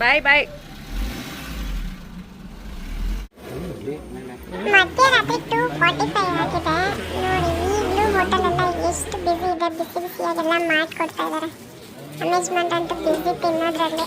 ಬಾಯ್ ಬಾಯ್ ಮತ್ತೆ two forty five ಆಗಿದೆ. ನೋಡಿ ಈಗಲೂ ಹೋಟೆಲ್ ಎಲ್ಲ ಎಷ್ಟು ಬ್ಯುಸಿ ಇದೆ, ಬಿಸಿ ಬಿಸಿಯಾಗೆಲ್ಲ ಮಾಡಿಕೊಡ್ತಾ ಇದ್ದಾರೆ. ಅಂತೂ ತಿನ್ನೋದ್ರಲ್ಲಿ.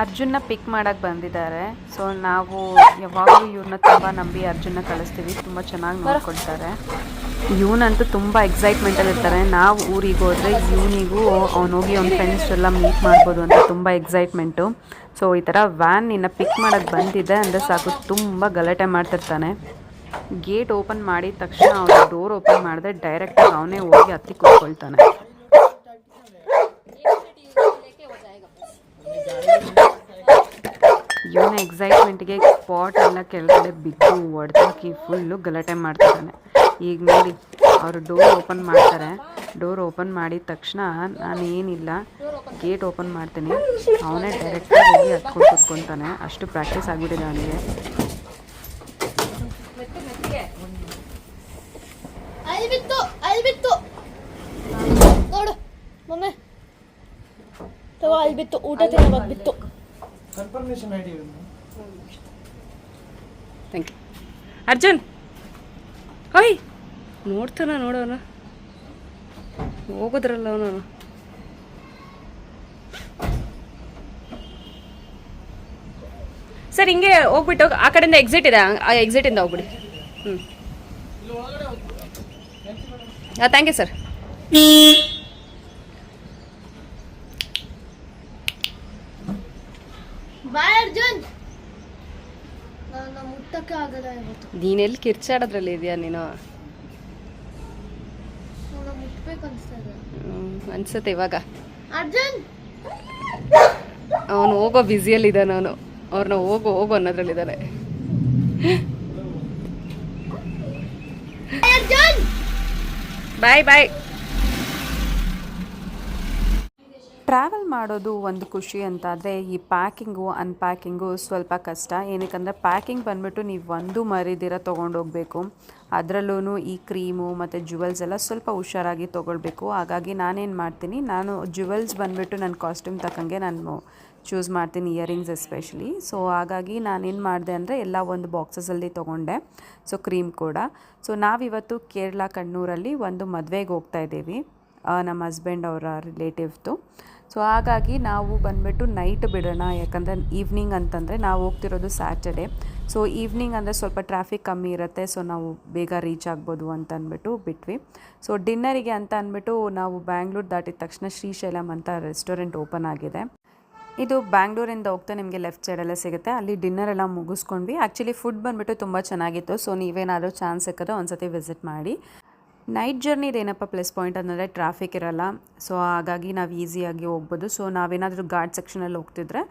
ಅರ್ಜುನ್ನ ಪಿಕ್ ಮಾಡಕ್ಕೆ ಬಂದಿದ್ದಾರೆ. ಸೊ ನಾವು ಯಾವಾಗಲೂ ಇವ್ರನ್ನ ತುಂಬ ನಂಬಿ ಅರ್ಜುನ್ನ ಕಳಿಸ್ತೀವಿ. ತುಂಬ ಚೆನ್ನಾಗಿ ನೋಡ್ಕೊಳ್ತಾರೆ. ಇವನಂತೂ ತುಂಬ ಎಕ್ಸೈಟ್ಮೆಂಟಲ್ಲಿ ಇರ್ತಾರೆ. ನಾವು ಊರಿಗೆ ಹೋದರೆ ಇವನಿಗೂ ಹೋಗಿ ಅವ್ನ ಫ್ರೆಂಡ್ಸ್ ಎಲ್ಲ ಮೀಟ್ ಮಾಡ್ಬೋದು ಅಂತ ತುಂಬ ಎಕ್ಸೈಟ್ಮೆಂಟು ಸೊ ಈ ಥರ ವ್ಯಾನ್ ನಿನ್ನ ಪಿಕ್ ಮಾಡೋಕ್ಕೆ ಬಂದಿದೆ ಅಂದರೆ ಸಾಕು, ತುಂಬ ಗಲಾಟೆ ಮಾಡ್ತಿರ್ತಾನೆ. ಗೇಟ್ ಓಪನ್ ಮಾಡಿದ ತಕ್ಷಣ ಅವನು ಡೋರ್ ಓಪನ್ ಮಾಡಿದ್ರೆ ಡೈರೆಕ್ಟಾಗಿ ಅವನೇ ಹೋಗಿ ಹತ್ತಿ ಕೂತ್ಕೊಳ್ತಾನೆ. ಎಕ್ಸೈಟ್ಮೆಂಟ್ಗೆ ಪಾಟ್ ಎಲ್ಲ ಕೆಳಗಡೆ ಬಿದ್ದು ಒಡೆದಾಕಿ ಫುಲ್ಲು ಗಲಾಟೆ ಮಾಡ್ತಿದ್ದಾನೆ. ಈಗ ನೋಡಿ ಅವರು ಡೋರ್ ಓಪನ್ ಮಾಡ್ತಾರೆ. ಡೋರ್ ಓಪನ್ ಮಾಡಿದ ತಕ್ಷಣ ನಾನು ಏನಿಲ್ಲ ಗೇಟ್ ಓಪನ್ ಮಾಡ್ತೀನಿ. ಅವನೇ ಡೈರೆಕ್ಟಾಗಿ ಹೋಗಿ ಹತ್ಕೊಂಡು ಕುತ್ಕೊತಾನೆ. ಅಷ್ಟು ಪ್ರಾಕ್ಟೀಸ್ ಆಗಿಬಿಟ್ಟಿದೆ ಅವನಿಗೆ. ಊಟ ತಿನ್ನೋವಾಗ ಬಿತ್ತು. Confirmation ID thank you Arjun ಓಯ್ ನೋಡ್ತಾನ ನೋಡೋಣ ಹೋಗೋದ್ರಲ್ಲ ಅವನು. ಸರ್, ಹಿಂಗೆ ಹೋಗ್ಬಿಟ್ಟು ಆ ಕಡೆಯಿಂದ ಎಕ್ಸಿಟ್ ಇದೆ. ಆ ಎಕ್ಸಿಟಿಂದ ಹೋಗ್ಬಿಡಿ. ಹ್ಞೂ ಹಾಂ thank you sir bye Arjun ನಾನು ಮುಟ್ಟಕ್ಕೆ ಆಗಲ್ಲ ಇವತ್ತು ನೀನೆಲ್ಲಿ ಕಿರ್ಚಾಡೋದ್ರಲ್ಲಿ ಇದೆಯಾ ನೀನು? ಅನ್ಸುತ್ತೆ ಇವಾಗ. ಅವನು ಹೋಗೋ ಬ್ಯುಸಿಯಲ್ಲಿದ್ದಾನೆ ಅವನು. ಅವ್ರನ್ನ ಹೋಗೋ ಹೋಗೋ ಅನ್ನೋದ್ರಲ್ಲಿದ್ದಾನೆ. ಬಾಯ್ ಬಾಯ್. ಟ್ರಾವೆಲ್ ಮಾಡೋದು ಒಂದು ಖುಷಿ ಅಂತಾದರೆ ಈ ಪ್ಯಾಕಿಂಗು, ಅನ್ಪ್ಯಾಕಿಂಗು ಸ್ವಲ್ಪ ಕಷ್ಟ. ಏನಕ್ಕಂದರೆ ಪ್ಯಾಕಿಂಗ್ ಬಂದ್ಬಿಟ್ಟು ನೀವು ಒಂದು ಮರಿದಿರ ತೊಗೊಂಡೋಗ್ಬೇಕು. ಅದರಲ್ಲೂ ಈ ಕ್ರೀಮು ಮತ್ತು ಜುವೆಲ್ಸ್ ಎಲ್ಲ ಸ್ವಲ್ಪ ಹುಷಾರಾಗಿ ತೊಗೊಳ್ಬೇಕು. ಹಾಗಾಗಿ ನಾನೇನು ಮಾಡ್ತೀನಿ, ನಾನು ಜುವೆಲ್ಸ್ ಬಂದುಬಿಟ್ಟು ನನ್ನ ಕಾಸ್ಟ್ಯೂಮ್ ತಕ್ಕಂಗೆ ನಾನು ಚೂಸ್ ಮಾಡ್ತೀನಿ, ಇಯರಿಂಗ್ಸ್ ಎಸ್ಪೆಷಲಿ. ಸೊ, ಹಾಗಾಗಿ ನಾನೇನು ಮಾಡಿದೆ ಅಂದರೆ ಎಲ್ಲ ಒಂದು ಬಾಕ್ಸಸಲ್ಲಿ ತೊಗೊಂಡೆ. ಸೊ, ಕ್ರೀಮ್ ಕೂಡ. ಸೊ, ನಾವಿವತ್ತು ಕೇರಳ, ಕಣ್ಣೂರಲ್ಲಿ ಒಂದು ಮದುವೆಗೆ ಹೋಗ್ತಾ ಇದ್ದೀವಿ. ನಮ್ಮ ಹಸ್ಬೆಂಡ್ ಅವರ ರಿಲೇಟಿವ್ದು ಸೊ ಹಾಗಾಗಿ ನಾವು ಬಂದುಬಿಟ್ಟು ನೈಟ್ ಬಿಡೋಣ. ಯಾಕಂದರೆ ಈವ್ನಿಂಗ್ ಅಂತಂದರೆ ನಾವು ಹೋಗ್ತಿರೋದು ಸ್ಯಾಟರ್ಡೆ ಸೊ ಈವ್ನಿಂಗ್ ಅಂದರೆ ಸ್ವಲ್ಪ ಟ್ರಾಫಿಕ್ ಕಮ್ಮಿ ಇರುತ್ತೆ. ಸೊ ನಾವು ಬೇಗ ರೀಚ್ ಆಗ್ಬೋದು ಅಂತ ಅಂದ್ಬಿಟ್ಟು ಬಿಟ್ವಿ. ಸೊ ಡಿನ್ನರಿಗೆ ಅಂತ ಅಂದ್ಬಿಟ್ಟು ನಾವು ಬ್ಯಾಂಗ್ಳೂರು ದಾಟಿದ ತಕ್ಷಣ ಶ್ರೀಶೈಲಂ ಅಂತ ರೆಸ್ಟೋರೆಂಟ್ ಓಪನ್ ಆಗಿದೆ. ಇದು ಬ್ಯಾಂಗ್ಳೂರಿಂದ ಹೋಗ್ತಾ ನಿಮಗೆ ಲೆಫ್ಟ್ ಸೈಡೆಲ್ಲ ಸಿಗುತ್ತೆ. ಅಲ್ಲಿ ಡಿನ್ನರ್ ಎಲ್ಲ ಮುಗಿಸ್ಕೊಂಡ್ವಿ. ಆ್ಯಕ್ಚುಲಿ ಫುಡ್ ಬಂದುಬಿಟ್ಟು ತುಂಬ ಚೆನ್ನಾಗಿತ್ತು. ಸೊ ನೀವೇನಾದರೂ ಚಾನ್ಸ್ ಸಿಕ್ಕಿದ್ರೆ ಒಂದ್ಸತಿ ವಿಸಿಟ್ ಮಾಡಿ. ನೈಟ್ ಜರ್ನಿದು ಏನಪ್ಪ ಪ್ಲಸ್ ಪಾಯಿಂಟ್ ಅಂದರೆ ಟ್ರಾಫಿಕ್ ಇರಲ್ಲ. ಸೊ ಹಾಗಾಗಿ ನಾವು ಈಸಿಯಾಗಿ ಹೋಗ್ಬೋದು. ಸೊ ನಾವೇನಾದರೂ ಗಾರ್ಡ್ ಸೆಕ್ಷನಲ್ಲಿ ಹೋಗ್ತಿದ್ರೆ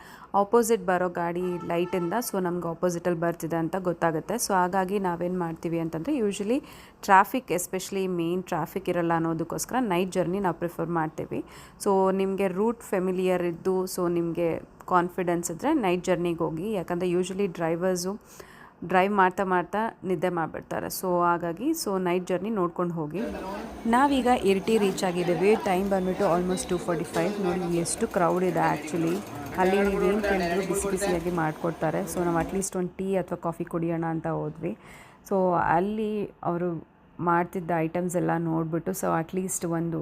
ಆಪೋಸಿಟ್ ಬರೋ ಗಾಡಿ ಲೈಟಿಂದ ಸೊ ನಮ್ಗೆ ಆಪೋಸಿಟಲ್ಲಿ ಬರ್ತಿದೆ ಅಂತ ಗೊತ್ತಾಗುತ್ತೆ. ಸೊ ಹಾಗಾಗಿ ನಾವೇನು ಮಾಡ್ತೀವಿ ಅಂತಂದರೆ usually traffic especially main traffic ಇರಲ್ಲ ಅನ್ನೋದಕ್ಕೋಸ್ಕರ ನೈಟ್ ಜರ್ನಿ ನಾವು ಪ್ರಿಫರ್ ಮಾಡ್ತೀವಿ. ಸೊ ನಿಮಗೆ ರೂಟ್ ಫೆಮಿಲಿಯರ್ ಇದ್ದು ಸೊ ನಿಮಗೆ ಕಾನ್ಫಿಡೆನ್ಸ್ ಇದ್ದರೆ ನೈಟ್ ಜರ್ನಿಗೆ ಹೋಗಿ. ಯಾಕಂದರೆ ಯೂಶ್ವಲಿ ಡ್ರೈವರ್ಸು ಡ್ರೈವ್ ಮಾಡ್ತಾ ಮಾಡ್ತಾ ನಿದ್ದೆ ಮಾಡಿಬಿಡ್ತಾರೆ. ಸೊ ಹಾಗಾಗಿ ಸೊ ನೈಟ್ ಜರ್ನಿ ನೋಡ್ಕೊಂಡು ಹೋಗಿ. ನಾವೀಗ ಇರ್ಟಿ ರೀಚ್ ಆಗಿದ್ದೇವೆ. ಟೈಮ್ ಬಂದುಬಿಟ್ಟು ಆಲ್ಮೋಸ್ಟ್ ಟು ಫಾರ್ಟಿ ಫೈವ್ ನೋಡಿ, ಎಷ್ಟು ಕ್ರೌಡ್ ಇದೆ ಆ್ಯಕ್ಚುಲಿ ಅಲ್ಲಿ ನೀವೇನು ಕೇಳಿದ್ರು ಬಿಸಿ ಬಿಸಿಯಾಗಿ ಮಾಡಿಕೊಡ್ತಾರೆ. ಸೊ ನಾವು ಅಟ್ಲೀಸ್ಟ್ ಒಂದು ಟೀ ಅಥವಾ ಕಾಫಿ ಕುಡಿಯೋಣ ಅಂತ ಹೋದ್ವಿ. ಸೊ ಅಲ್ಲಿ ಅವರು ಮಾಡ್ತಿದ್ದ ಐಟಮ್ಸ್ ಎಲ್ಲ ನೋಡಿಬಿಟ್ಟು ಸೊ ಅಟ್ಲೀಸ್ಟ್ ಒಂದು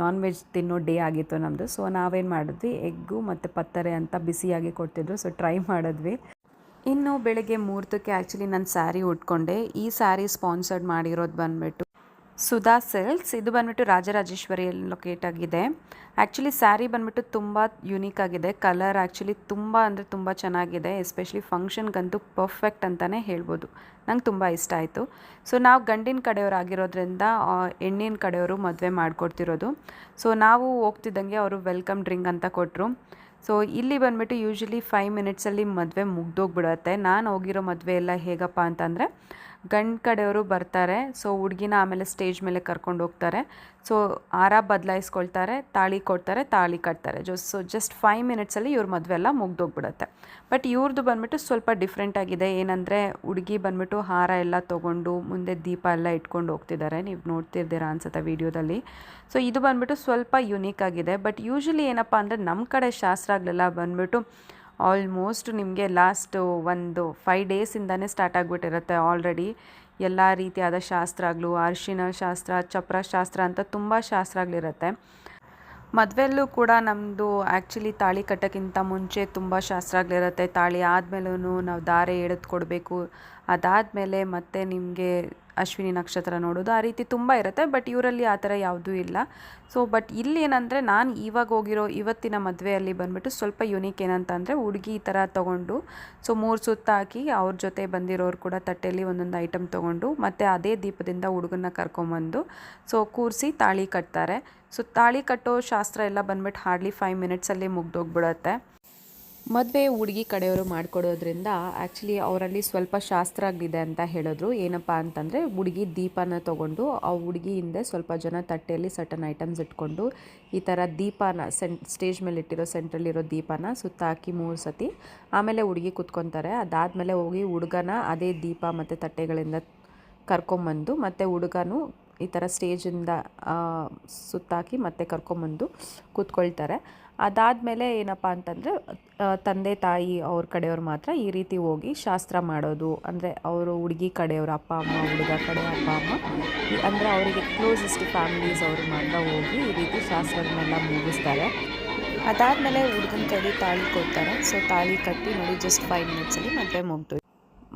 ನಾನ್ ವೆಜ್ ತಿನ್ನೋ ಡೇ ಆಗಿತ್ತು ನಮ್ಮದು ಸೊ ನಾವೇನು ಮಾಡಿದ್ವಿ? ಎಗ್ಗು ಮತ್ತು ಪತ್ತರೆ ಅಂತ ಬಿಸಿಯಾಗಿ ಕೊಡ್ತಿದ್ರು. ಸೊ ಟ್ರೈ ಮಾಡಿದ್ವಿ. ಇನ್ನು ಬೆಳಗ್ಗೆ ಮುಹೂರ್ತಕ್ಕೆ ಆ್ಯಕ್ಚುಲಿ ನಾನು ಸ್ಯಾರಿ ಉಟ್ಕೊಂಡೆ. ಈ ಸ್ಯಾರಿ ಸ್ಪಾನ್ಸರ್ಡ್ ಮಾಡಿರೋದು ಬಂದ್ಬಿಟ್ಟು ಸುಧಾ ಸಿಲ್ಕ್ಸ್ ಇದು ಬಂದುಬಿಟ್ಟು ರಾಜರಾಜೇಶ್ವರಿಯಲ್ಲಿ ಲೊಕೇಟ್ ಆಗಿದೆ. ಆ್ಯಕ್ಚುಲಿ ಸ್ಯಾರಿ ಬಂದುಬಿಟ್ಟು ತುಂಬ ಯುನೀಕ್ ಆಗಿದೆ. ಕಲರ್ ಆ್ಯಕ್ಚುಲಿ ತುಂಬ ಅಂದರೆ ತುಂಬ ಚೆನ್ನಾಗಿದೆ. ಎಸ್ಪೆಷಲಿ ಫಂಕ್ಷನ್ಗಂತೂ ಪರ್ಫೆಕ್ಟ್ ಅಂತಲೇ ಹೇಳ್ಬೋದು. ನಂಗೆ ತುಂಬ ಇಷ್ಟ ಆಯಿತು. ಸೊ ನಾವು ಗಂಡಿನ ಕಡೆಯವರಾಗಿರೋದ್ರಿಂದ ಆಗಿರೋದ್ರಿಂದ ಹೆಣ್ಣಿನ ಕಡೆಯವರು ಮದುವೆ ಮಾಡಿಕೊಡ್ತಿರೋದು. ಸೊ ನಾವು ಹೋಗ್ತಿದ್ದಂಗೆ ಅವರು ವೆಲ್ಕಮ್ ಡ್ರಿಂಕ್ ಅಂತ ಕೊಟ್ಟರು ಸೊ ಇಲ್ಲಿ ಬಂದ್ಬಿಟ್ಟು ಯೂಶ್ವಲಿ ಫೈವ್ ಮಿನಿಟ್ಸಲ್ಲಿ ಮದುವೆ ಮುಗ್ದೋಗ್ಬಿಡುತ್ತೆ. ನಾನು ಹೋಗಿರೋ ಮದುವೆ ಎಲ್ಲ ಹೇಗಪ್ಪ ಅಂತಂದರೆ ಗಂಡು ಕಡೆಯವರು ಬರ್ತಾರೆ. ಸೊ ಹುಡುಗಿನ ಆಮೇಲೆ ಸ್ಟೇಜ್ ಮೇಲೆ ಕರ್ಕೊಂಡು ಹೋಗ್ತಾರೆ. ಸೊ ಹಾರ ಬದಲಾಯಿಸ್ಕೊಳ್ತಾರೆ, ತಾಳಿ ಕೊಡ್ತಾರೆ, ತಾಳಿ ಕಟ್ತಾರೆ. ಜೊ ಸೊ ಜಸ್ಟ್ ಫೈವ್ ಮಿನಿಟ್ಸಲ್ಲಿ ಇವ್ರ ಮದುವೆ ಎಲ್ಲ ಮುಗ್ದೋಗ್ಬಿಡುತ್ತೆ. ಬಟ್ ಇವ್ರದ್ದು ಬಂದ್ಬಿಟ್ಟು ಸ್ವಲ್ಪ ಡಿಫ್ರೆಂಟ್ ಆಗಿದೆ. ಏನಂದರೆ, ಹುಡುಗಿ ಬಂದುಬಿಟ್ಟು ಹಾರ ಎಲ್ಲ ತೊಗೊಂಡು ಮುಂದೆ ದೀಪ ಎಲ್ಲ ಇಟ್ಕೊಂಡು ಹೋಗ್ತಿದ್ದಾರೆ. ನೀವು ನೋಡ್ತಿರ್ತೀರಾ ಅನ್ಸುತ್ತೆ ವೀಡಿಯೋದಲ್ಲಿ. ಸೊ ಇದು ಬಂದುಬಿಟ್ಟು ಸ್ವಲ್ಪ ಯುನೀಕ್ ಆಗಿದೆ. ಬಟ್ ಯೂಶ್ವಲಿ ಏನಪ್ಪ ಅಂದರೆ ನಮ್ಮ ಕಡೆ ಶಾಸ್ತ್ರಗಳೆಲ್ಲ ಬಂದ್ಬಿಟ್ಟು ಆಲ್ಮೋಸ್ಟ್ ನಿಮಗೆ ಲಾಸ್ಟ್ ಒಂದು ಫೈವ್ ಡೇಸಿಂದನೇ ಸ್ಟಾರ್ಟ್ ಆಗಿಬಿಟ್ಟಿರುತ್ತೆ ಆಲ್ರೆಡಿ ಎಲ್ಲ ರೀತಿಯಾದ ಶಾಸ್ತ್ರಗಳು ಅರಿಶಿನ ಶಾಸ್ತ್ರ, ಚಪ್ರ ಶಾಸ್ತ್ರ ಅಂತ ತುಂಬ ಶಾಸ್ತ್ರಗಳಿರುತ್ತೆ. ಮದುವೆಯಲ್ಲೂ ಕೂಡ ನಮ್ಮದು ಆ್ಯಕ್ಚುಲಿ ತಾಳಿ ಕಟ್ಟೋಕ್ಕಿಂತ ಮುಂಚೆ ತುಂಬ ಶಾಸ್ತ್ರಗಳಿರುತ್ತೆ ತಾಳಿ ಆದಮೇಲೂ ನಾವು ದಾರೆ ಎಳೆದು ಕೊಡಬೇಕು. ಅದಾದಮೇಲೆ ಮತ್ತೆ ನಿಮಗೆ ಅಶ್ವಿನಿ ನಕ್ಷತ್ರ ನೋಡೋದು ಆ ರೀತಿ ತುಂಬ ಇರುತ್ತೆ. ಬಟ್ ಇವರಲ್ಲಿ ಆ ಥರ ಯಾವುದೂ ಇಲ್ಲ. ಸೊ ಬಟ್ ಇಲ್ಲಿ ಏನಂದರೆ ನಾನು ಇವಾಗ ಹೋಗಿರೋ ಇವತ್ತಿನ ಮದುವೆಯಲ್ಲಿ ಬಂದುಬಿಟ್ಟು ಸ್ವಲ್ಪ ಯುನೀಕ್ ಏನಂತಂದರೆ ಹುಡುಗಿ ಈ ಥರ ತೊಗೊಂಡು ಸೊ ಮೂರು ಸುತ್ತ ಹಾಕಿ ಅವ್ರ ಜೊತೆ ಬಂದಿರೋರು ಕೂಡ ತಟ್ಟೆಯಲ್ಲಿ ಒಂದೊಂದು ಐಟಮ್ ತೊಗೊಂಡು ಮತ್ತು ಅದೇ ದೀಪದಿಂದ ಹುಡುಗನ್ನ ಕರ್ಕೊಂಬಂದು ಸೊ ಕೂರಿಸಿ ತಾಳಿ ಕಟ್ತಾರೆ. ಸೊ ತಾಳಿ ಕಟ್ಟೋ ಶಾಸ್ತ್ರ ಎಲ್ಲ ಬಂದ್ಬಿಟ್ಟು ಹಾರ್ಡ್ಲಿ ಫೈವ್ ಮಿನಿಟ್ಸಲ್ಲಿ ಮುಗ್ದೋಗ್ಬಿಡುತ್ತೆ. ಮದುವೆ ಹುಡುಗಿ ಕಡೆಯವರು ಮಾಡಿಕೊಡೋದ್ರಿಂದ ಆ್ಯಕ್ಚುಲಿ ಅವರಲ್ಲಿ ಸ್ವಲ್ಪ ಶಾಸ್ತ್ರ ಆಗಿದೆ ಅಂತ ಹೇಳಿದ್ರು. ಏನಪ್ಪ ಅಂತಂದರೆ ಹುಡುಗಿ ದೀಪನ ತೊಗೊಂಡು ಆ ಹುಡುಗಿ ಹಿಂದೆ ಸ್ವಲ್ಪ ಜನ ತಟ್ಟೆಯಲ್ಲಿ ಸಟನ್ ಐಟಮ್ಸ್ ಇಟ್ಕೊಂಡು ಈ ಥರ ದೀಪನ ಸೆನ್ ಸ್ಟೇಜ್ ಮೇಲೆ ಇಟ್ಟಿರೋ ಸೆಂಟ್ರಲ್ಲಿರೋ ದೀಪನ ಸುತ್ತ ಹಾಕಿ ಮೂರು ಸತಿ ಆಮೇಲೆ ಹುಡುಗಿ ಕುತ್ಕೊತಾರೆ. ಅದಾದಮೇಲೆ ಹೋಗಿ ಹುಡುಗನ ಅದೇ ದೀಪ ಮತ್ತು ತಟ್ಟೆಗಳಿಂದ ಕರ್ಕೊಂಬಂದು ಮತ್ತು ಹುಡುಗನು ಈ ಥರ ಸ್ಟೇಜಿಂದ ಸುತ್ತಾಕಿ ಮತ್ತೆ ಕರ್ಕೊಂಬಂದು ಕೂತ್ಕೊಳ್ತಾರೆ. ಅದಾದಮೇಲೆ ಏನಪ್ಪ ಅಂತಂದರೆ ತಂದೆ, ತಾಯಿ ಅವ್ರ ಕಡೆಯವ್ರು ಮಾತ್ರ ಈ ರೀತಿ ಹೋಗಿ ಶಾಸ್ತ್ರ ಮಾಡೋದು. ಅಂದರೆ ಅವರು ಹುಡುಗಿ ಕಡೆಯವ್ರ, ಅಪ್ಪ, ಅಮ್ಮ, ಹುಡುಗ ಕಡೆ, ಅಪ್ಪ, ಅಮ್ಮ ಅಂದರೆ ಅವರಿಗೆ ಕ್ಲೋಸೆಸ್ಟ್ ಫ್ಯಾಮಿಲೀಸ್ ಅವರು ಮಾತ್ರ ಹೋಗಿ ಈ ರೀತಿ ಶಾಸ್ತ್ರಗಳನ್ನೆಲ್ಲ ಮುಗಿಸ್ತಾರೆ. ಅದಾದಮೇಲೆ ಹುಡುಗನ ಕೈಲಿ ತಾಳಿ ಕೊಡ್ತಾರೆ. ಸೊ ತಾಳಿ ಕಟ್ಟಿ ನೋಡಿ ಜಸ್ಟ್ ಫೈವ್ ಮಿನಿಟ್ಸಲ್ಲಿ ಮದುವೆ ಮುಗ್ದು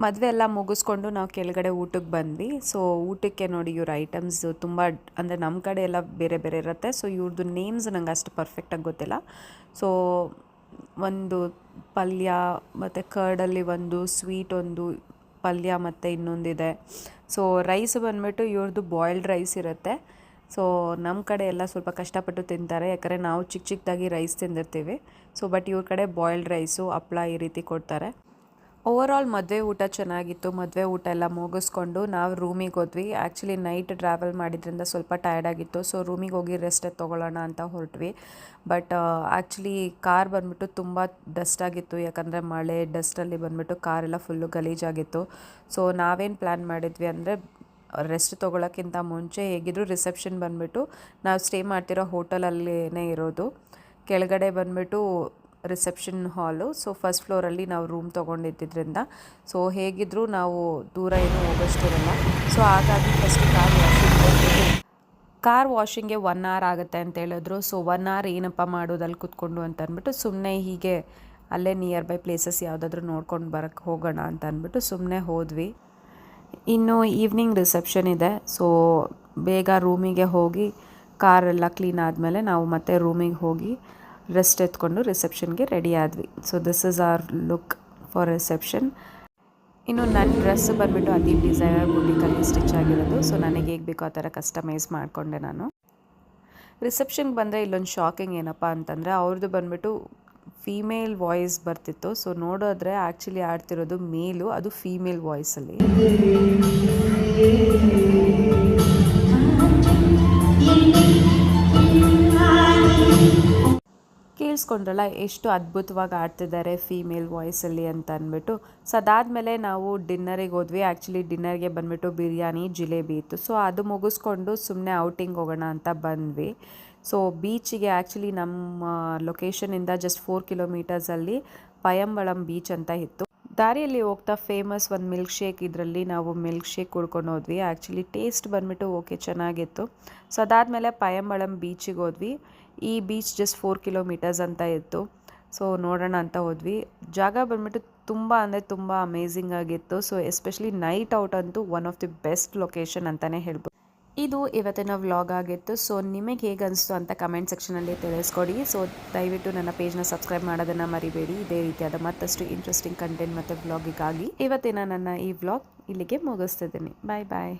ಮದುವೆ ಎಲ್ಲ ಮುಗಿಸ್ಕೊಂಡು ನಾವು ಕೆಳಗಡೆ ಊಟಕ್ಕೆ ಬಂದ್ವಿ. ಸೊ ಊಟಕ್ಕೆ ನೋಡಿ ಇವ್ರ ಐಟಮ್ಸ್ ತುಂಬ ಅಂದರೆ ನಮ್ಮ ಕಡೆ ಎಲ್ಲ ಬೇರೆ ಬೇರೆ ಇರುತ್ತೆ. ಸೊ ಇವ್ರದ್ದು ನೇಮ್ಸ್ ನಂಗೆ ಅಷ್ಟು ಪರ್ಫೆಕ್ಟಾಗಿ ಗೊತ್ತಿಲ್ಲ. ಸೊ ಒಂದು ಪಲ್ಯ ಮತ್ತು ಕರ್ಡಲ್ಲಿ ಒಂದು ಸ್ವೀಟ್ ಒಂದು ಪಲ್ಯ ಮತ್ತು ಇನ್ನೊಂದಿದೆ ಸೊ ರೈಸ್ ಬಂದ್ಬಿಟ್ಟು ಇವ್ರದ್ದು ಬಾಯ್ಲ್ಡ್ ರೈಸ್ ಇರುತ್ತೆ. ಸೊ ನಮ್ಮ ಕಡೆ ಎಲ್ಲ ಸ್ವಲ್ಪ ಕಷ್ಟಪಟ್ಟು ತಿಂತಾರೆ. ಯಾಕಂದರೆ ನಾವು ಚಿಕ್ಕ ಚಿಕ್ಕದಾಗಿ ರೈಸ್ ತಿಂದಿರ್ತೀವಿ. ಸೊ ಬಟ್ ಇವ್ರ ಕಡೆ ಬಾಯ್ಲ್ಡ್ ರೈಸು ಹಪ್ಳ ಈ ರೀತಿ ಕೊಡ್ತಾರೆ. ಓವರಾಲ್ ಮದುವೆ ಊಟ ಚೆನ್ನಾಗಿತ್ತು, ಮದುವೆ ಊಟ ಎಲ್ಲ ಮುಗಿಸ್ಕೊಂಡು ನಾವು ರೂಮಿಗೆ ಹೋದ್ವಿ. ಆ್ಯಕ್ಚುಲಿ ನೈಟ್ ಟ್ರಾವೆಲ್ ಮಾಡಿದ್ರಿಂದ ಸ್ವಲ್ಪ ಟಯರ್ಡ್ ಆಗಿತ್ತು. ಸೊ ರೂಮಿಗೆ ಹೋಗಿ ರೆಸ್ಟ್ ತೊಗೊಳ್ಳೋಣ ಅಂತ ಹೊರಟ್ವಿ. ಬಟ್ ಆ್ಯಕ್ಚುಲಿ ಕಾರ್ ಬಂದ್ಬಿಟ್ಟು ತುಂಬ ಡಸ್ಟ್ ಆಗಿತ್ತು. ಯಾಕಂದರೆ ಮಳೆ ಡಸ್ಟಲ್ಲಿ ಬಂದ್ಬಿಟ್ಟು ಕಾರೆಲ್ಲ ಫುಲ್ಲು ಗಲೀಜಾಗಿತ್ತು ಸೊ ನಾವೇನು ಪ್ಲ್ಯಾನ್ ಮಾಡಿದ್ವಿ ಅಂದರೆ ರೆಸ್ಟ್ ತೊಗೊಳಕ್ಕಿಂತ ಮುಂಚೆ ಹೇಗಿದ್ರು ರಿಸೆಪ್ಷನ್ ಬಂದ್ಬಿಟ್ಟು ನಾವು ಸ್ಟೇ ಮಾಡ್ತಿರೋ ಹೋಟೆಲಲ್ಲೇ ಇರೋದು. ಕೆಳಗಡೆ ಬಂದ್ಬಿಟ್ಟು ರಿಸೆಪ್ಷನ್ ಹಾಲು. ಸೊ ಫಸ್ಟ್ ಫ್ಲೋರಲ್ಲಿ ನಾವು ರೂಮ್ ತೊಗೊಂಡಿದ್ದರಿಂದ ಸೊ ಹೇಗಿದ್ದರೂ ನಾವು ದೂರ ಏನು ಹೋಗೋಷ್ಟಿರಲ್ಲ. ಸೊ, ಹಾಗಾಗಿ ಫಸ್ಟ್ ಕಾರ್ ವಾಷಿಂಗ್ ಕಾರ್ ವಾಷಿಂಗ್ಗೆ ಒನ್ ಅವರ್ ಆಗುತ್ತೆ ಅಂತ ಹೇಳಿದ್ರು. ಸೊ ಒನ್ ಅವರ್ ಏನಪ್ಪ ಮಾಡೋದಲ್ಲಿ ಕೂತ್ಕೊಂಡು ಅಂತ ಅಂದ್ಬಿಟ್ಟು ಸುಮ್ಮನೆ ಹೀಗೆ ಅಲ್ಲೇ ನಿಯರ್ ಬೈ ಪ್ಲೇಸಸ್ ಯಾವುದಾದ್ರೂ ನೋಡ್ಕೊಂಡು ಬರೋಕ್ಕೆ ಹೋಗೋಣ ಅಂತ ಅಂದ್ಬಿಟ್ಟು ಸುಮ್ಮನೆ ಹೋದ್ವಿ. ಇನ್ನು ಈವ್ನಿಂಗ್ ರಿಸೆಪ್ಷನ್ ಇದೆ. ಸೊ ಬೇಗ ರೂಮಿಗೆ ಹೋಗಿ ಕಾರೆಲ್ಲ ಕ್ಲೀನ್ ಆದಮೇಲೆ ನಾವು ಮತ್ತೆ ರೂಮಿಗೆ ಹೋಗಿ ರೆಸ್ಟ್ ಎತ್ಕೊಂಡು ರಿಸೆಪ್ಷನ್ಗೆ ರೆಡಿ ಆದ್ವಿ. So this is our look for reception ಇನ್ನು ನನ್ನ ಡ್ರೆಸ್ ಬಂದುಬಿಟ್ಟು ಅದೀಪ್ ಡಿಸೈನರ್ ಬುಟಿಕಲ್ಲಿ ಸ್ಟಿಚ್ ಆಗಿರೋದು. ಸೊ ನನಗೆ ಹೇಗೆ ಬೇಕೋ ಆ ಥರ ಕಸ್ಟಮೈಸ್ ಮಾಡಿಕೊಂಡೆ ನಾನು. ರಿಸೆಪ್ಷನ್ಗೆ ಬಂದರೆ ಇಲ್ಲೊಂದು ಶಾಕಿಂಗ್ ಏನಪ್ಪ ಅಂತಂದರೆ ಅವ್ರದ್ದು ಬಂದ್ಬಿಟ್ಟು ಫೀಮೇಲ್ ವಾಯ್ಸ್ ಬರ್ತಿತ್ತು. ಸೊ ನೋಡೋದ್ರೆ ಆ್ಯಕ್ಚುಲಿ ಆಡ್ತಿರೋದು ಮೇಲು ಅದು ಫೀಮೇಲ್ ವಾಯ್ಸಲ್ಲಿ ಕೇಳಿಸ್ಕೊಂಡ್ರಲ್ಲ, ಎಷ್ಟು ಅದ್ಭುತವಾಗಿ ಆಡ್ತಿದ್ದಾರೆ ಫೀಮೇಲ್ ವಾಯ್ಸಲ್ಲಿ ಅಂತ ಅಂದ್ಬಿಟ್ಟು. ಸೊ ಅದಾದಮೇಲೆ ನಾವು ಡಿನ್ನರಿಗೆ ಹೋದ್ವಿ. ಆ್ಯಕ್ಚುಲಿ ಡಿನ್ನರ್ಗೆ ಬಂದ್ಬಿಟ್ಟು ಬಿರಿಯಾನಿ, ಜಿಲೇಬಿ ಇತ್ತು. ಸೊ ಅದು ಮುಗಿಸ್ಕೊಂಡು ಸುಮ್ಮನೆ ಔಟಿಂಗ್ ಹೋಗೋಣ ಅಂತ ಬಂದ್ವಿ. ಸೊ ಬೀಚಿಗೆ ಆ್ಯಕ್ಚುಲಿ ನಮ್ಮ ಲೊಕೇಶನಿಂದ ಜಸ್ಟ್ ಫೋರ್ ಕಿಲೋಮೀಟರ್ಸಲ್ಲಿ ಪಯಂಬಳಂ ಬೀಚ್ ಅಂತ ಇತ್ತು. ದಾರಿಯಲ್ಲಿ ಹೋಗ್ತಾ ಫೇಮಸ್ ಒಂದು ಮಿಲ್ಕ್ ಶೇಕ್ ಇದರಲ್ಲಿ ನಾವು ಮಿಲ್ಕ್ ಶೇಕ್ ಕುಡ್ಕೊಂಡು ಹೋದ್ವಿ. ಆ್ಯಕ್ಚುಲಿ ಟೇಸ್ಟ್ ಬಂದ್ಬಿಟ್ಟು ಓಕೆ ಚೆನ್ನಾಗಿತ್ತು. ಸೊ ಅದಾದಮೇಲೆ ಪಯಂಬಳಂ ಬೀಚಿಗೆ ಹೋದ್ವಿ. ಈ ಬೀಚ್ ಜಸ್ಟ್ ಫೋರ್ ಕಿಲೋಮೀಟರ್ಸ್ ಅಂತ ಇತ್ತು. ಸೊ ನೋಡೋಣ ಅಂತ ಹೋದ್ವಿ. ಜಾಗ ಬಂದ್ಬಿಟ್ಟು ತುಂಬ ಅಂದರೆ ತುಂಬ ಅಮೇಝಿಂಗ್ ಆಗಿತ್ತು. ಸೊ ಎಸ್ಪೆಷಲಿ ನೈಟ್ ಔಟ್ ಅಂತೂ one of the best location ಅಂತಲೇ ಹೇಳ್ಬೋದು. ಇದು ಇವತ್ತಿನ ವ್ಲಾಗ್ ಆಗಿತ್ತು. ಸೊ ನಿಮಗೆ ಹೇಗೆ ಅನಿಸ್ತು ಅಂತ ಕಮೆಂಟ್ ಸೆಕ್ಷನಲ್ಲಿ ತಿಳಿಸ್ಕೊಡಿ. ಸೊ ದಯವಿಟ್ಟು ನನ್ನ ಪೇಜ್ನ ಸಬ್ಸ್ಕ್ರೈಬ್ ಮಾಡೋದನ್ನು ಮರಿಬೇಡಿ. ಇದೇ ರೀತಿಯಾದ ಮತ್ತಷ್ಟು ಇಂಟ್ರೆಸ್ಟಿಂಗ್ ಕಂಟೆಂಟ್ ಮತ್ತು ವ್ಲಾಗಿಗಾಗಿ ಇವತ್ತಿನ ನನ್ನ ಈ ವ್ಲಾಗ್ ಇಲ್ಲಿಗೆ ಮುಗಿಸ್ತಿದ್ದೀನಿ. ಬಾಯ್ ಬಾಯ್